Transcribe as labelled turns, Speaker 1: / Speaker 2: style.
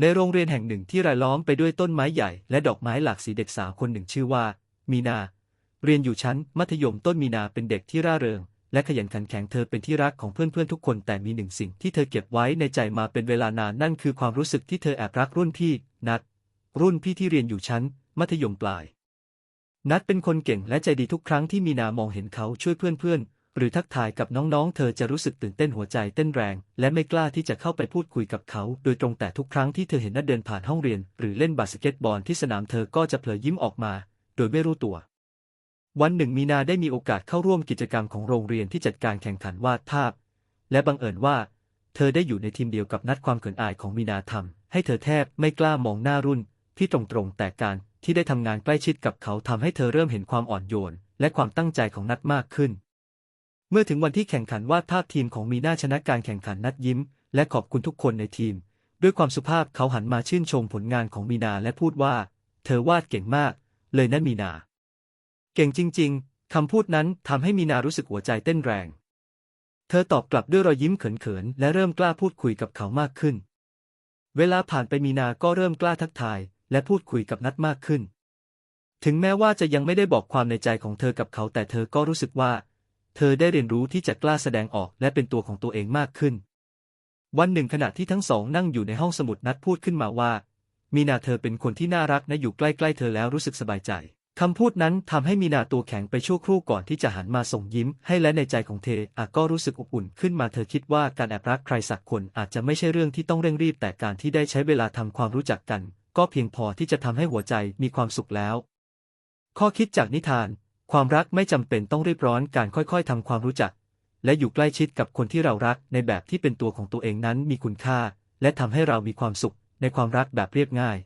Speaker 1: ในโรงเรียนแห่งหนึ่งที่รายล้อมไปด้วยต้นไม้ใหญ่และดอกไม้หลากสีเด็กสาวคนหนึ่งชื่อว่า มีนา เรียนอยู่ชั้นมัธยมต้นมีนาเป็นเด็กที่ร่าเริง และขยันขันแข็งเธอเป็นที่รักของเพื่อนๆทุกคน แต่มีหนึ่งสิ่งที่เธอเก็บไว้ในใจมาเป็นเวลานานนั่นคือความรู้สึกที่เธอแอบรักรุ่นพี่ นัด รุ่นพี่ที่เรียนอยู่ชั้น มัธยมปลาย นัดเป็นคนเก่งและใจดีทุกครั้งที่มีนามองเห็นเขาช่วยเพื่อนๆ หรือทักทายกับน้องๆ เธอจะรู้สึกตื่นเต้นหัวใจเต้นแรง และไม่กล้าที่จะเข้าไปพูดคุยกับเขา โดยตรงแต่ทุกครั้งที่เธอเห็นนัดเดินผ่านห้องเรียน หรือเล่นบาสเกตบอลที่สนามเธอก็จะเผลอยิ้มออกมา โดยไม่รู้ตัว วันหนึ่งมีนาได้มีโอกาสเข้าร่วมกิจกรรมของโรงเรียนที่จัดการแข่งขันวาดภาพ และบังเอิญว่า เธอได้อยู่ในทีมเดียวกับนัดความเขินอายของมีนาทำให้เธอแทบไม่กล้ามองหน้ารุ่นที่ตรงๆแต่การที่ได้ทำงานใกล้ชิดกับเขาทำให้เธอเริ่มเห็นความอ่อนโยน และความตั้งใจของนัดมากขึ้น เมื่อถึงวันที่แข่งขันวาดภาพทีมของมีนาชนะการแข่งขันนัดยิ้ม และขอบคุณทุกคนในทีม ด้วยความสุภาพเขาหันมาชื่นชมผลงานของมีนาและพูดว่า เธอวาดเก่งมาก เลยนะมีนา เก่งจริง ๆคำพูดนั้นทำให้มีนารู้สึกหัวใจเต้นแรง เธอตอบกลับด้วยรอยยิ้มเขินๆและเริ่มกล้าพูดคุยกับเขามากขึ้น เวลาผ่านไปมีนาก็เริ่มกล้าทักทาย และพูดคุยกับนัดมากขึ้น ถึงแม้ว่าจะยังไม่ได้บอกความในใจของเธอกับเขาแต่เธอก็รู้สึกว่า เธอได้เรียนรู้ที่จะกล้าแสดงออกและเป็นตัวของตัวเองมากขึ้น วันหนึ่งขณะที่ทั้งสองนั่งอยู่ในห้องสมุดนัดพูดขึ้นมาว่า มีนาเธอเป็นคนที่น่ารักนะอยู่ใกล้ๆเธอแล้วรู้สึกสบายใจคำพูดนั้นทำให้มีนาตัวแข็งไปชั่วครู่ก่อนที่จะหันมาส่งยิ้ม ให้และในใจของเธออาก็รู้สึกอบอุ่นขึ้นมาเธอคิดว่าการแอบรักใครสักคนอาจจะไม่ใช่เรื่องที่ต้องเร่งรีบแต่การที่ได้ใช้เวลาทำความรู้จักกัน ก็เพียงพอที่จะทำให้หัวใจมีความสุขแล้ว ข้อคิดจากนิทาน ความรักไม่จำเป็นต้องรีบร้อนการค่อยๆทำความรู้จัก และอยู่ใกล้ชิดกับคนที่เรารักในแบบที่เป็นตัวของตัวเองนั้นมีคุณค่า และทำให้เรามีความสุขในความรักแบบเรียบง่าย